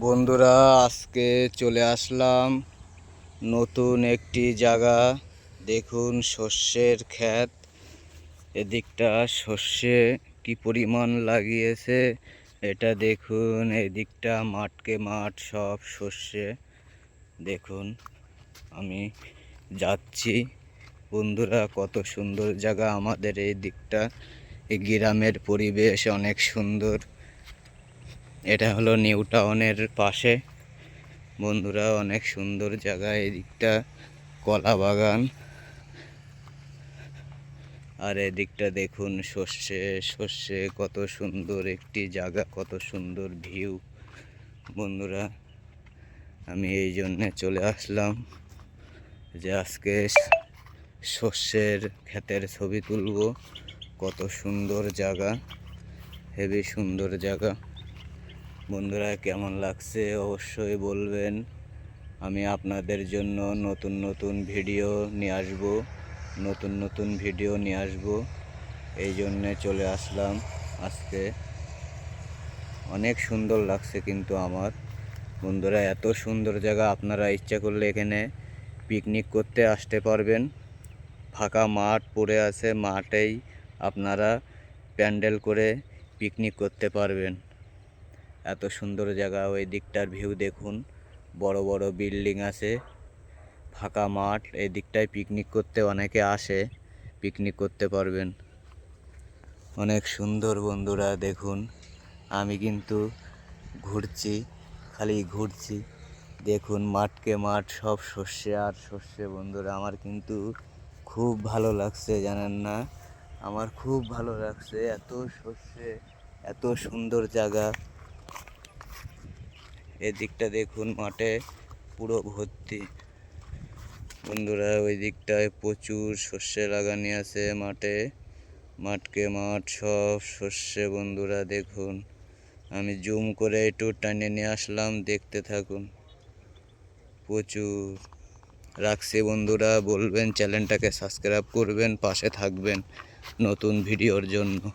বন্ধুরা, আজকে চলে আসলাম নতুন একটি জায়গা। দেখুন শস্যের ক্ষেত। এদিকটা শস্যে কি পরিমাণ লাগিয়েছে, এটা দেখুন, এদিকটা মাঠকে মাঠ সব শস্যে দেখুন, আমি যাচ্ছি। বন্ধুরা, কত সুন্দর জায়গা আমাদের এই দিকটা। এই গ্রামের পরিবেশ অনেক সুন্দর। এটা হলো নিউ টাউনের পাশে। বন্ধুরা, অনেক সুন্দর জায়গা। এদিকটা কলা বাগান। আর এদিকটা দেখুন শস্যে শস্যে কত সুন্দর একটি জায়গা, কত সুন্দর ভিউ। বন্ধুরা, আমি এই জন্যে চলে আসলাম যে আজকে শস্যের ক্ষেতের ছবি তুলব। কত সুন্দর জায়গা, হেবি সুন্দর জায়গা। বন্ধুরা, কেমন লাগছে অবশ্যই বলবেন। আমি আপনাদের জন্য নতুন নতুন ভিডিও নিয়ে আসব, নতুন নতুন ভিডিও নিয়ে আসব। এই জন্যে চলে আসলাম আজকে। অনেক সুন্দর লাগছে কিন্তু আমার। বন্ধুরা, এত সুন্দর জায়গা আপনারা ইচ্ছা করলে এখানে পিকনিক করতে আসতে পারবেন। ফাঁকা মাঠ পড়ে আছে, মাঠেই আপনারা প্যান্ডেল করে পিকনিক করতে পারবেন। এত সুন্দর জায়গা, ওই দিকটার ভিউ দেখুন। বড় বড় বিল্ডিং আছে, ফাঁকা মাঠ, এই দিকটায় পিকনিক করতে অনেকে আসে পিকনিক করতে পারবেন। অনেক সুন্দর বন্ধুরা, দেখুন, আমি কিন্তু ঘুরছি, খালি ঘুরছি। দেখুন, মাঠকে মাঠ, সব শস্যে আর শস্যে বন্ধুরা, আমার কিন্তু খুব ভালো লাগছে, জানেন না? আমার খুব ভালো লাগছে, এত শস্যে এত সুন্দর জায়গা। এদিকটা দেখুন মাঠে পুরো ভর্তি। বন্ধুরা ওই দিকটায় প্রচুর শস্যে লাগানি আছে মাঠে। মাঠকে মাঠ সব শস্যে বন্ধুরা, দেখুন। আমি জুম করে একটু টানে নিয়ে আসলাম, দেখতে থাকুন। প্রচুর। রাখছি বন্ধুরা, বলবেন চ্যানেলটাকে সাবস্ক্রাইব করবেন, পাশে থাকবেন নতুন ভিডিওর জন্য।